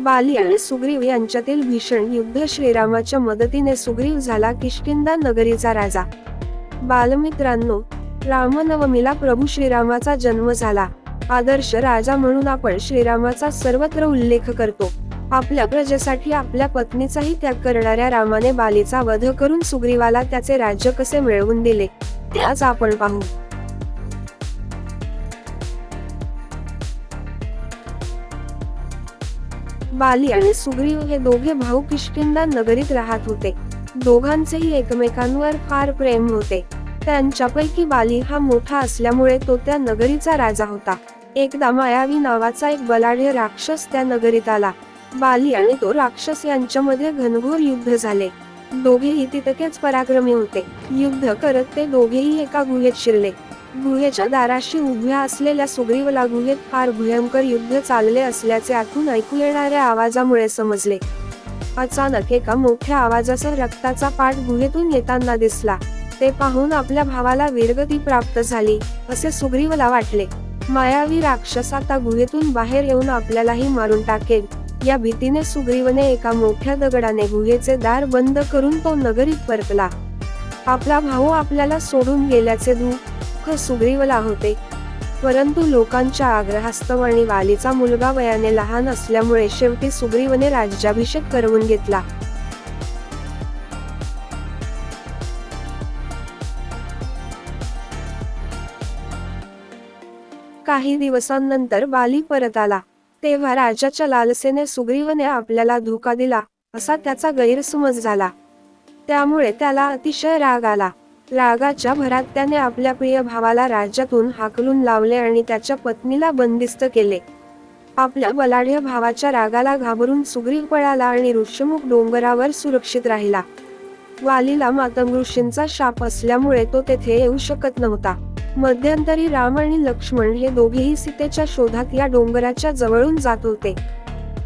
बाली आणि सुग्रीव यांच्यातील भीषण युद्ध श्रीरामाच्या मदतीने सुग्रीव झाला किष्किंदा नगरीचा राजा. बालमित्रांनो रामनवमीला प्रभू श्रीरामाचा जन्म झाला. आदर्श राजा म्हणून आपण श्रीरामाचा सर्वत्र उल्लेख करतो. आपल्या प्रजेसाठी आपल्या पत्नीचाही त्याग करणाऱ्या रामाने बालीचा वध करून सुग्रीवाला त्याचे राज्य कसे मिळवून दिले? ते आज आपण पाहू. बाली आणि सुग्रीव हे दोघे भाऊ किष्किंदा नगरीत राहत होते. दोघांचेही एकमेकांवर फार प्रेम होते. त्यांच्यापैकी बाली हा मोठा असल्यामुळे तो त्या नगरीचा राजा होता. एकदा मायावी नावाचा एक बलाढ्य राक्षस त्या नगरीत आला. बाली आणि तो राक्षस यांच्यामध्ये घनघोर युद्ध झाले. दोघेही तितकेच पराक्रमी होते. युद्ध करत ते दोघेही एका गुहेत शिरले. गुहेच्या दाराशी उभ्या असलेल्या सुग्रीवला गुहेत फार भयंकर युद्ध चालले असल्याचे आतून ऐकू येणाऱ्या आवाजामुळे समजले. अचानक एका मोठ्या आवाजासह रक्ताचा पाठ गुहेतून येताना दिसला. ते पाहून आपल्या भावाला वीरगती प्राप्त झाली असे सुग्रीवला वाटले. मायावी राक्षस आता गुहेतून बाहेर येऊन आपल्यालाही मारून टाकेल. या भीतीने सुग्रीवने एका मोठ्या दगडाने गुहेचे दार बंद करून तो नगरीत परतला. आपला भाऊ आपल्याला सोडून गेल्याचे दुःख सुग्रीवला होते परंतु लोकांच्या आग्रहास्तव आणि वालीचा मुलगा वयाने लहान असल्यामुळे शेवटी सुग्रीवने राज्याभिषेक करवून घेतला. काही दिवसांनंतर बाली परत आला. तेव्हा राजाच्या लालसेने सुग्रीवने आपल्याला धोका दिला असा त्याचा गैरसमज झाला. त्यामुळे त्याला अतिशय राग आला. रागाच्या भरात त्याने आपल्या प्रिय भावाला राज्यातून हाकलून लावले आणि त्याच्या पत्नीला बंदिस्त केले. आपल्या बलाढ्य भावाच्या रागाला घाबरून सुग्रीव पळाला आणि ऋषमुख डोंगरावर सुरक्षित राहिला. वालीला मातम ऋषींचा शाप असल्यामुळे तो तेथे येऊ शकत नव्हता. मध्यंतरी राम आणि लक्ष्मण हे दोघेही सीतेच्या शोधात या डोंगराच्या जवळून जात होते.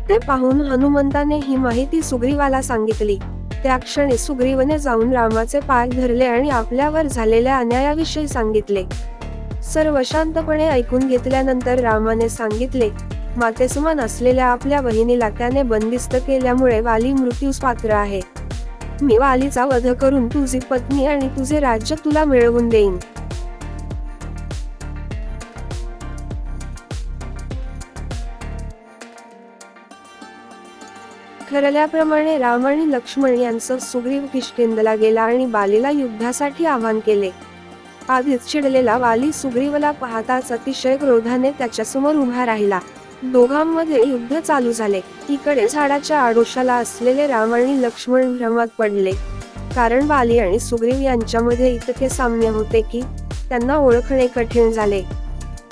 ते पाहून हनुमंताने ही माहिती सुग्रीवाला सांगितली. त्या क्षणी सुग्रीवने जाऊन रामाचे पाय धरले आणि आपल्यावर झालेल्या अन्यायाविषयी सांगितले. सर्व शांतपणे ऐकून घेतल्यानंतर रामाने सांगितले मातेसमान असलेल्या आपल्या बहिणीला त्याने बंदिस्त केल्यामुळे वाली मृत्यूस पात्र आहे. मी वालीचा वध करून तुझी पत्नी आणि तुझे राज्य तुला मिळवून देईन. ठरल्याप्रमाणे राम आणि लक्ष्मण यांचं सुग्रीव किष्किंदला गेला आणि बालीला युद्धासाठी आवाहन केले. आधीच चिडलेला वाली सुग्रीवला पाहताच अतिशय क्रोधाने त्याच्यासमोर उभा राहिला. दोघांमध्ये युद्ध चालू झाले. इकडे झाडाच्या आडोशाला असलेले राम आणि लक्ष्मण भ्रमात पडले. कारण बाली आणि सुग्रीव यांच्यामध्ये इतके साम्य होते की त्यांना ओळखणे कठीण झाले.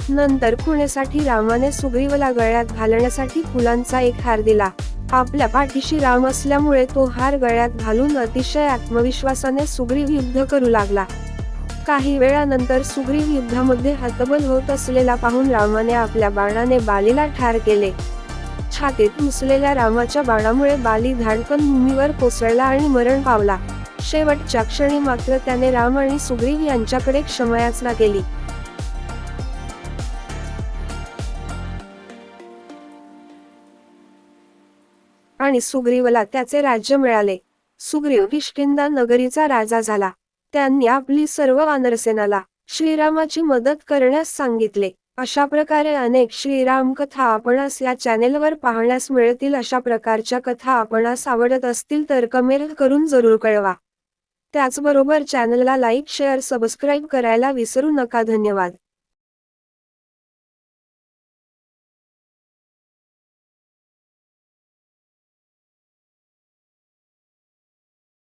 नंतर खुण्यासाठी रामाने सुग्रीवला गळ्यात घालण्यासाठी फुलांचा एक हार दिला. आपल्या पाठीशी राम असल्यामुळे तो हार गळ्यात घालून अतिशय आत्मविश्वासाने सुग्रीव युद्ध करू लागला. काही वेळानंतर सुग्रीव युद्धामध्ये हतबल होत असलेला पाहून रामाने आपल्या बाणाने बालीला ठार केले. छातीत घुसलेल्या रामाच्या बाणामुळे बाली धाडकन भूमीवर कोसळला आणि मरण पावला. शेवटच्या क्षणी मात्र त्याने राम आणि सुग्रीव यांच्याकडे क्षमायाचना केली. आणि सुग्रीवला त्याचे राज्य मिळाले. सुग्रीव किष्किंदा नगरीचा राजा झाला. त्यांनी आपली सर्व वानरसेनाला श्रीरामाची मदत करण्यास सांगितले. अशा प्रकारे अनेक श्रीराम कथा आपणास या चॅनेलवर पाहण्यास मिळतील. अशा प्रकारच्या कथा आपणास आवडत असतील तर कमेंट करून जरूर कळवा. त्याचबरोबर चॅनलला लाईक शेअर सबस्क्राईब करायला विसरू नका. धन्यवाद.